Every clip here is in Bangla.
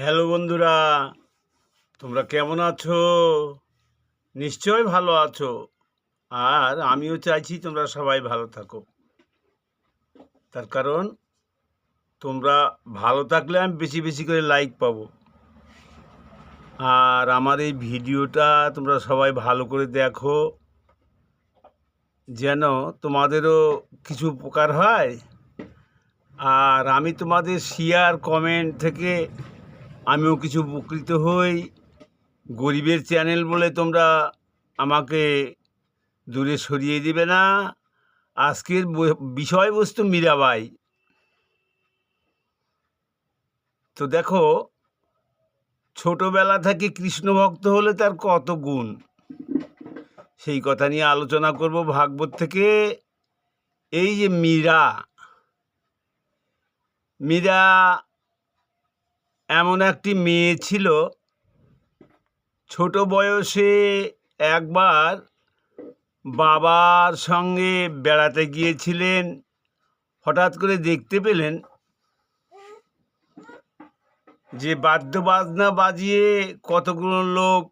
হ্যালো বন্ধুরা, তোমরা কেমন আছো? নিশ্চয় ভালো আছো। আর আমিও চাইছি তোমরা সবাই ভালো থাকো। তার কারণ, তোমরা ভালো থাকলে আমি বেশি বেশি করে লাইক পাবো। আর আমার এই ভিডিওটা তোমরা সবাই ভালো করে দেখো। যেন তোমাদেরও কিছু উপকার হয়। আর আমি তোমাদের শেয়ার কমেন্ট থেকে আমিও কিছু উপকৃত হই। গরিবের চ্যানেল বলে তোমরা আমাকে দূরে সরিয়ে দিবে না। আজকের বিষয়বস্তু মীরাবাই। তো দেখো, ছোটবেলা থেকে কৃষ্ণ ভক্ত হলে তার কত গুণ। সেই কথা নিয়ে আলোচনা করব ভাগবত থেকে। এই যে মীরা মীরা এমন একটি মেয়ে ছিল। ছোট বয়সে একবার বাবার সঙ্গে বেড়াতে গিয়েছিলেন। হঠাৎ করে দেখতে পেলেন যে বাদ্য বাজনা বাজিয়ে কতগুলো লোক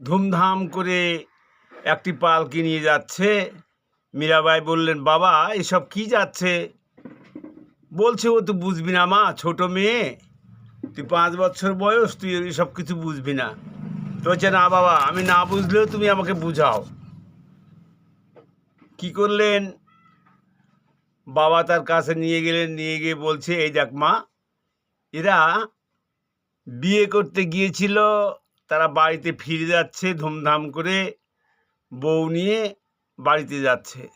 ধুমধাম করে একটি পালকি নিয়ে যাচ্ছে। মীরাবাই বললেন, বাবা, এসব কি যাচ্ছে? বলছে, ও তো বুঝবি না মা, ছোট মেয়ে। তুই পাঁচ বছর বয়স, তুই সব কিছু বুঝবি না। তো বলছে, না বাবা, আমি না বুঝলেও তুমি আমাকে বুঝাও। কি করলেন? বাবা তার কাছে নিয়ে গেলেন, নিয়ে গিয়ে বলছে, এই দেখ মা, এরা বিয়ে করতে গিয়েছিল, তারা বাড়িতে ফিরে যাচ্ছে, ধুমধাম করে বউ নিয়ে বাড়িতে যাচ্ছে।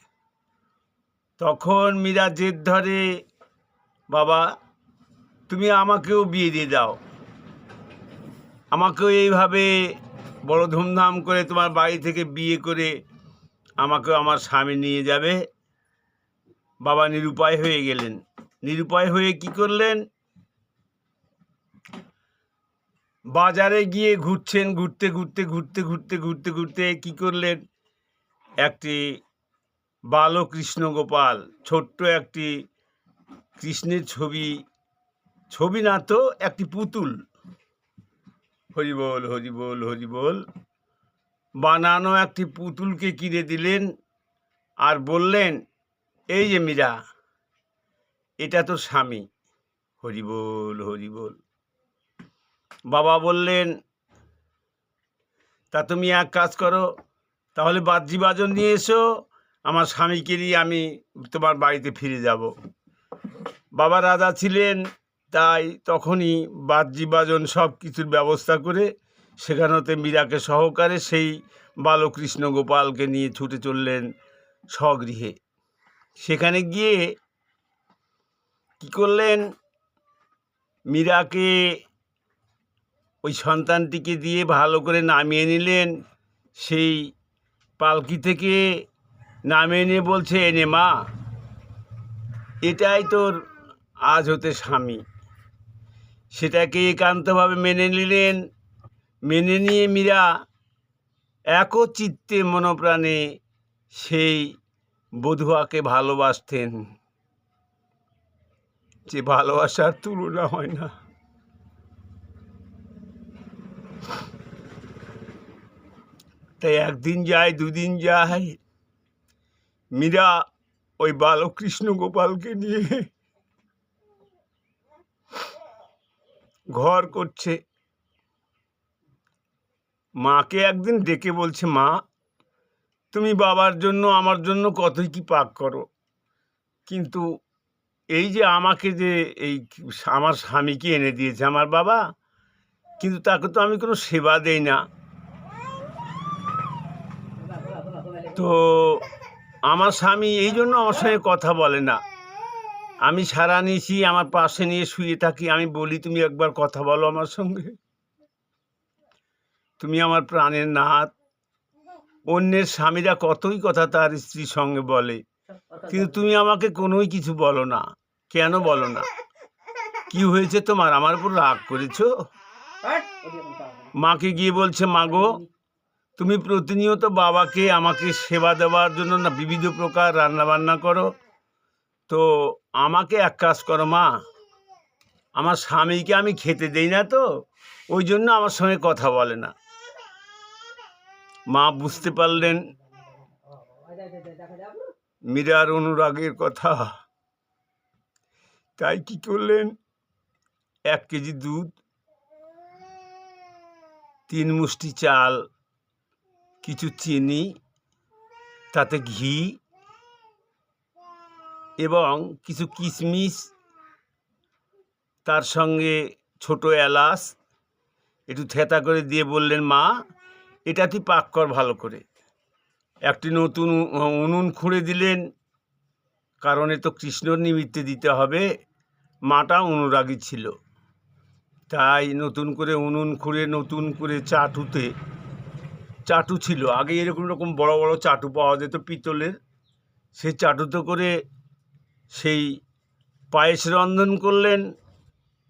তখন মীরা জেদ ধরে বাবা, তুমি আমাকেও বিয়ে দিয়ে দাও। আমাকেও এইভাবে বড় ধুমধাম করে তোমার বাড়ি থেকে বিয়ে করে আমাকেও আমার স্বামী নিয়ে যাবে। বাবা নিরুপায় হয়ে গেলেন। নিরুপায় হয়ে কি করলেন? বাজারে গিয়ে ঘুরছেন, ঘুরতে ঘুরতে ঘুরতে ঘুরতে ঘুরতে ঘুরতে কি করলেন? একটি বালকৃষ্ণ গোপাল ছোট্ট একটি কৃষ্ণের ছবি ছবি না তো একটি পুতুল। হরিবোল হরিবোল হরিবোল বানানো একটি পুতুলকে কিনে দিলেন আর বললেন, এই যে মীরা, এটা তো স্বামী। হরিবোল হরিবোল বাবা বললেন, তা তুমি এক কাজ করো, তাহলে বাদ্যি বাজন নিয়ে এসো, আমার স্বামীকে নিয়ে আমি তোমার বাড়িতে ফিরে যাব। বাবা রাজা ছিলেন, তাই তখনই বাদ্যি বাজন সব কিছুর ব্যবস্থা করে সেখানেতে মীরাকে সহকারে সেই বালকৃষ্ণ গোপালকে নিয়ে ছুটে চললেন স্বগৃহে। সেখানে গিয়ে কি করলেন? মীরাকে ওই সন্তানটিকে দিয়ে ভালো করে নামিয়ে নিলেন। সেই পালকি থেকে নামিয়ে নিয়ে বলছে এনে মা, এটাই তোর আজ হতে স্বামী। সেটাকে একান্তভাবে মেনে নিলেন। মেনে নিয়ে মীরা একচিত্তে মনপ্রাণে সেই বধুয়াকে ভালোবাসতেন। যে ভালোবাসার তুলনা হয় না। তাই একদিন যায়, দুদিন যায়। মীরা ওই বালকৃষ্ণ গোপালকে নিয়ে ঘর করছে। মাকে একদিন ডেকে বলছে, মা, তুমি বাবার জন্য, আমার জন্য কতই কি পাক করো। কিন্তু এই যে আমাকে যে এই আমার স্বামীকে এনে দিয়েছে, আমার বাবা, কিন্তু তাকে তো আমি কোনো সেবা দেই না। তো আমার স্বামী এই জন্য আমার সঙ্গে কথা বলে না। আমি সারা নিয়েছি, আমার পাশে নিয়ে শুয়ে থাকি, আমি বলি, তুমি একবার কথা বলো আমার সঙ্গে। তুমি আমার প্রাণের নাথ। অন্যের স্বামীরা কতই কথা তার স্ত্রীর সঙ্গে বলে, কিন্তু তুমি আমাকে কোনোই কিছু বলো না। কেন বলো না? কি হয়েছে তোমার? আমার উপর রাগ করেছ? মাকে গিয়ে বলছে মাগো তুমি প্রতিনিয়ত বাবাকে আমাকে সেবা দেওয়ার জন্য না বিবিধ প্রকার রান্নাবান্না করো। তো আমাকে এক কাজ করো মা। আমার স্বামীকে আমি খেতে দেই না তো, ওই জন্য আমার সঙ্গে কথা বলে না। মা বুঝতে পারলেন মীরার অনুরাগের কথা। তাই কি করলেন? এক কেজি দুধ, তিন মুষ্টি চাল, কিছু চিনি, তাতে ঘি এবং কিছু কিশমিশ তার সঙ্গে ছোট এলাচ, একটু থেতা করে দিয়ে বললেন, মা, এটা তুই পাক কর ভালো করে। একটি নতুন উনুন খুঁড়ে দিলেন, কারণ তো কৃষ্ণর নিমিত্তে দিতে হবে, মাটা অনুরাগী ছিল। তাই নতুন করে উনুন খুঁড়ে, নতুন করে চাটুতে, চাটু ছিল। আগে এরকম রকম বড় বড় চাটু পাওয়া যেত পিতলের সেই চাটুতে করে সেই পায়েস রন্ধন করলেন,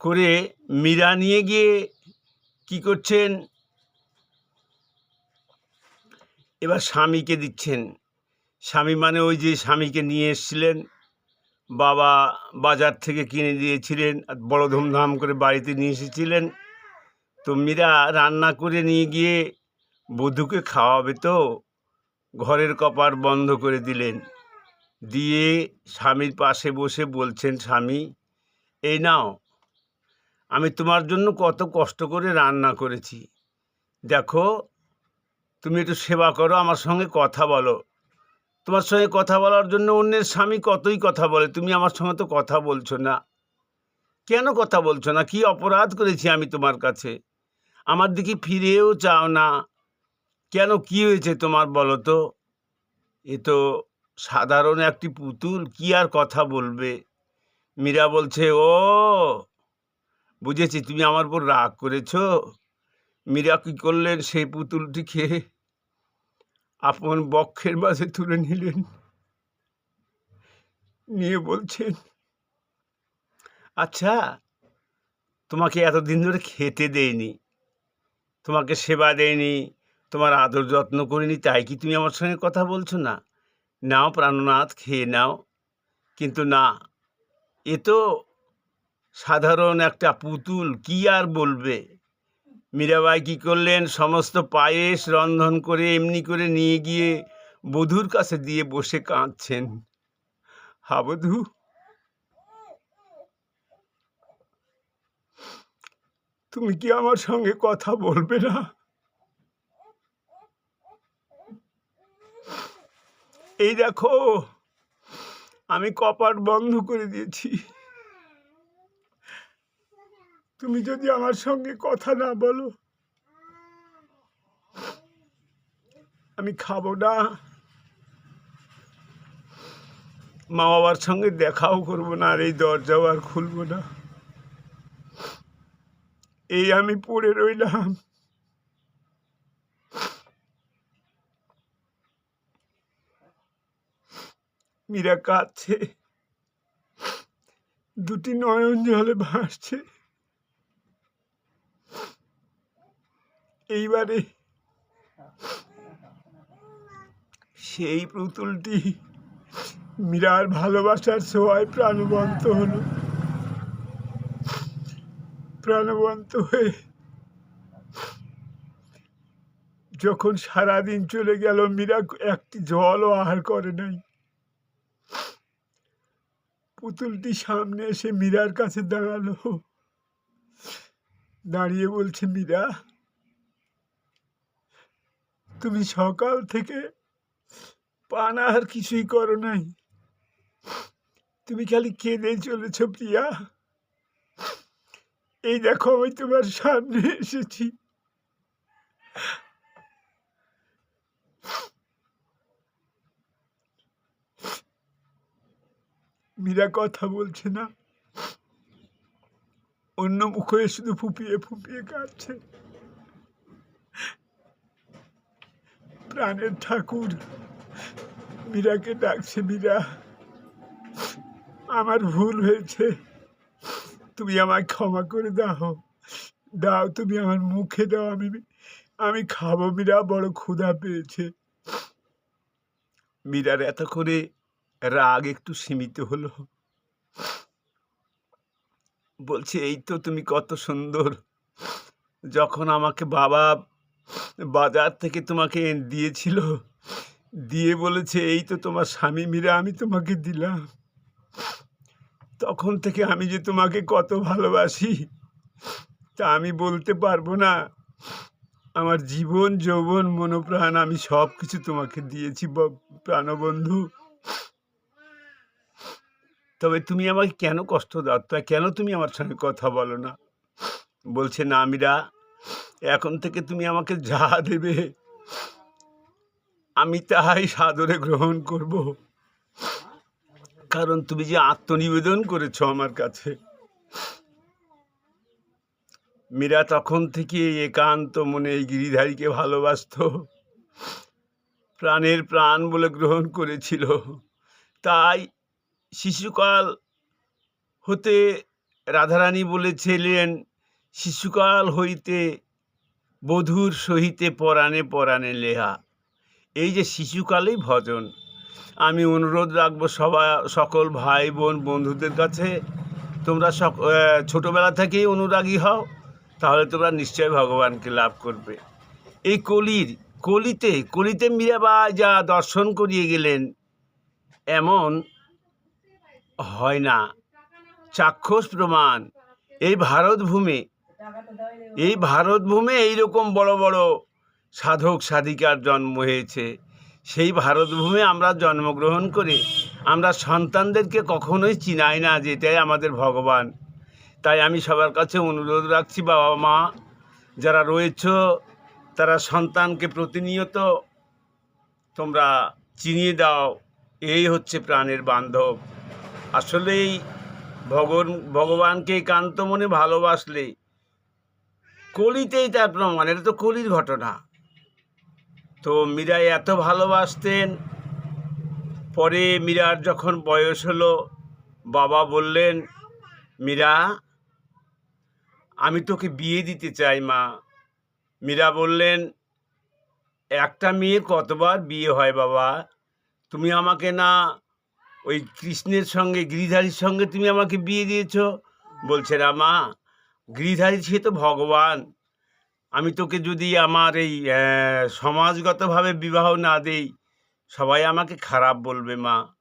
করে মীরা নিয়ে গিয়ে কি করছেন? এবার স্বামীকে দিচ্ছেন। স্বামী মানে ওই যে স্বামীকে নিয়ে এসেছিলেন, বাবা বাজার থেকে কিনে দিয়েছিলেন বড় ধুমধাম করে বাড়িতে নিয়ে এসেছিলেন। তো মীরা রান্না করে নিয়ে গিয়ে বধূকে খাওয়াবে তো, ঘরের কপার বন্ধ করে দিলেন। দিয়ে স্বামীর পাশে বসে বলছেন, স্বামী, এই নাও। আমি তোমার জন্য কত কষ্ট করে রান্না করেছি। দেখো, তুমি একটু সেবা করো, আমার সঙ্গে কথা বলো। তোমার সঙ্গে কথা বলার জন্য অন্যের স্বামী কতই কথা বলে, তুমি আমার সঙ্গে তো কথা বলছো না। কেন কথা বলছো না? কি অপরাধ করেছি আমি তোমার কাছে? আমার দিকে ফিরেও চাও না। কেন কি হয়েছে তোমার বলো তো? এ তো সাধারণ একটি পুতুল, কি আর কথা বলবে? মীরা বলছে, ও, বুঝেছি, তুমি আমার উপর রাগ করেছ। মীরা কি করলেন? সেই পুতুলটিকে আপন বক্ষের মাঝে তুলে নিলেন। নিয়ে বলছেন আচ্ছা তোমাকে এতদিন ধরে খেতে দেয়নি তোমাকে সেবা দেয়নি তোমার আদর যত্ন করিনি, তাই কি তুমি আমার সঙ্গে কথা বলছো না? নাও প্রাণনাথ, খেয়ে নাও। কিন্তু না, এ তো সাধারণ একটা পুতুল, কি আর বলবে? মীরাবাই কী করলেন? সমস্ত পায়েস রন্ধন করে এমনি করে নিয়ে গিয়ে বধূর কাছে দিয়ে বসে কাঁদছেন। হা বধূ। তুমি কি আমার সঙ্গে কথা বলবে না? এই দেখো, আমি কপাট বন্ধ করে দিয়েছি। তুমি যদি আমার সঙ্গে কথা না বলো, আমি খাব না। মা বাবার সঙ্গে দেখাও করব না আর এই দরজাও আর খুলবো না। এই আমি পড়ে রইলাম। মীরা কাঁদছে। দুটি নয়ন জলে ভাসছে। এইবারে সেই পুতুলটি মীরার ভালোবাসার ছোঁয়ায় প্রাণবন্ত হলো। প্রাণবন্ত হয়ে যখন সারাদিন চলে গেল, মীরা একটি জলও আহার করে নাই। পুতুলটি সামনে এসে মীরার কাছে দাঁড়াল। দাঁড়িয়ে বলছে, মীরা, তুমি সকাল থেকে পান আর কিছুই করো নাই। তুমি খালি কেঁদে চলেছ, প্রিয়া। এই দেখো, আমি তোমার সামনে এসেছি। মীরা কথা বলছে না। অন্য মুখ হয়ে শুধু ফুপিয়ে ফুপিয়ে কাঁদছে। প্রাণের ঠাকুর, মীরাকে ডাকছে, মীরা, আমার ভুল হয়েছে। তুমি আমায় ক্ষমা করে দাও। দাও, তুমি আমার মুখে দাও। আমি আমি খাব, মীরা, বড় ক্ষুধা পেয়েছে। মীরার এত করে রাগ একটু সীমিত হলো। বলছে, এই তো তুমি কত সুন্দর। যখন আমাকে বাবা বাজার থেকে তোমাকে দিয়েছিল, দিয়ে বলেছে, এই তো তোমার স্বামী মীরা, আমি তোমাকে দিলাম। তখন থেকে আমি যে তোমাকে কত ভালোবাসি, তা আমি বলতে পারব না। আমার জীবন, যৌবন, মনোপ্রাণ, আমি সব কিছু তোমাকে দিয়েছি প্রাণবন্ধু। তবে তুমি আমাকে কেন কষ্ট দাও? তা কেন তুমি আমার সঙ্গে কথা বলো না? বলছে, না আমিরা এখন থেকে তুমি আমাকে যা দেবে, আমি তাহাই সাদরে গ্রহণ করব। কারণ তুমি যে আত্মনিবেদন করেছ আমার কাছে। মীরা তখন থেকে একান্ত মনে এই গিরিধারীকে ভালোবাসতো। প্রাণের প্রাণ বলে গ্রহণ করেছিল। তাই শিশুকাল হতে রাধারানী বলেছিলেন, শিশুকাল হইতে বধূর সহিতে পরাণে পরাণে লেহা। এই যে শিশুকালেই ভজন। আমি অনুরোধ রাখব সবাই সকল ভাই বোন বন্ধুদের কাছে, তোমরা সক ছোটোবেলা থেকেই অনুরাগী হও, তাহলে তোমরা নিশ্চয় ভগবানকে লাভ করবে। এই কলির, কলিতে কলিতে মীরাবাই যা দর্শন করিয়ে গেলেন, এমন হয় না। চাক্ষুষ প্রমাণ। এই ভারতভূমে এই ভারতভূমে এইরকম বড় বড় সাধক সাধিকার জন্ম হয়েছে। সেই ভারতভূমে আমরা জন্মগ্রহণ করে। আমরা সন্তানদেরকে কখনোই চিনাই না যে এটাই আমাদের ভগবান। তাই আমি সবার কাছে অনুরোধ রাখছি, বাবা মা, যারা রয়েছ, তারা সন্তানকে প্রতিনিয়ত তোমরা চিনিয়ে দাও। এই হচ্ছে প্রাণের বান্ধব। আসলেই ভগন, ভগবানকে একান্ত মনে ভালোবাসলে কলিতেই তার প্রমাণ, এটা তো কলির ঘটনা। তো মীরা এত ভালোবাসতেন, পরে মীরার যখন বয়স হলো, বাবা বললেন, মীরা, আমি তোকে বিয়ে দিতে চাই, মা। মীরা বললেন, একটা মেয়ের কতবার বিয়ে হয় বাবা? তুমি আমাকে না ওই কৃষ্ণের সঙ্গে, গিরিধারীর সঙ্গে তুমি আমাকে বিয়ে দিয়েছ? বলছে, রামা, গিরিধারী সে তো ভগবান। আমি তোকে যদি আমার এই সমাজগতভাবে বিবাহ না দেই, সবাই আমাকে খারাপ বলবে, মা।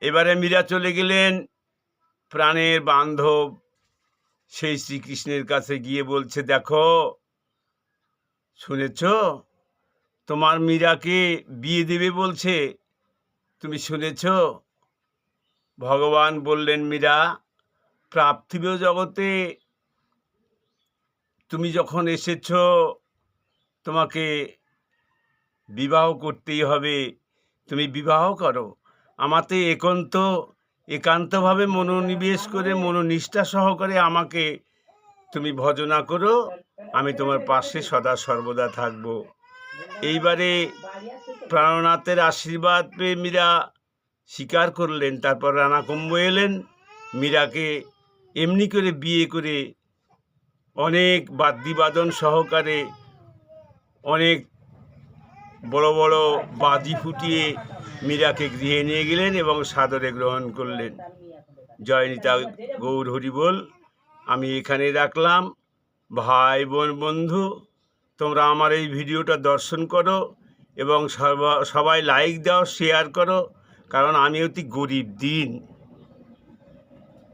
এবারে মীরা চলে গেলেন। প্রাণের বান্ধব সেই শ্রীকৃষ্ণের কাছে গিয়ে বলছে, দেখো, শুনেছ? তোমার মীরাকে বিয়ে দেবে বলছে। তুমি শুনেছ? ভগবান বললেন, মীরা পার্থিব জগতে তুমি যখন এসেছ, তোমাকে বিবাহ করতেই হবে। তুমি বিবাহ করো। আমাতে একান্ত, একান্তভাবে মনোনিবেশ করে, মনোনিষ্ঠা সহকারে আমাকে তুমি ভজনা করো। আমি তোমার পাশে সদা সর্বদা থাকব। এইবারে প্রাণনাথের আশীর্বাদ পেয়ে মীরা স্বীকার করলেন, তারপর রানা কুম্ভ এলেন। মীরাকে এমনি করে বিয়ে করে অনেক বাদ্যিবাদন সহকারে অনেক বড় বড় বাজি ফুটিয়ে মীরাকে গৃহে নিয়ে গেলেন এবং সাদরে গ্রহণ করলেন। জয়নিতা গৌর হরিবোল আমি এখানে রাখলাম। ভাই বোন, বন্ধু, তোমরা আমার এই ভিডিওটা দর্শন করো এবং সবাই লাইক দাও শেয়ার করো। কারণ আমি অতি গরিব, দিন।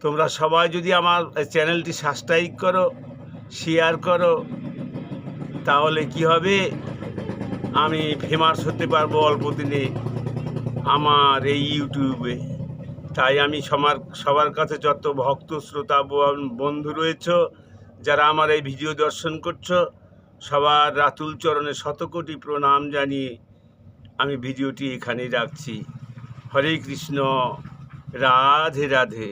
তোমরা সবাই যদি আমার চ্যানেলটি সাবস্ক্রাইব করো শেয়ার করো, তাহলে কি হবে? আমি ফেমাস হতে পারব অল্প দিনে আমার এই ইউটিউবে তাই আমি সবার সবার কাছে যত ভক্ত, শ্রোতা বন্ধু রয়েছ, যারা আমার এই ভিডিও দর্শন করছ, সবার রাতুল চরণে শতকোটি প্রণাম জানিয়ে আমি ভিডিওটি এখানেই রাখছি। হরে কৃষ্ণ রাধে রাধে।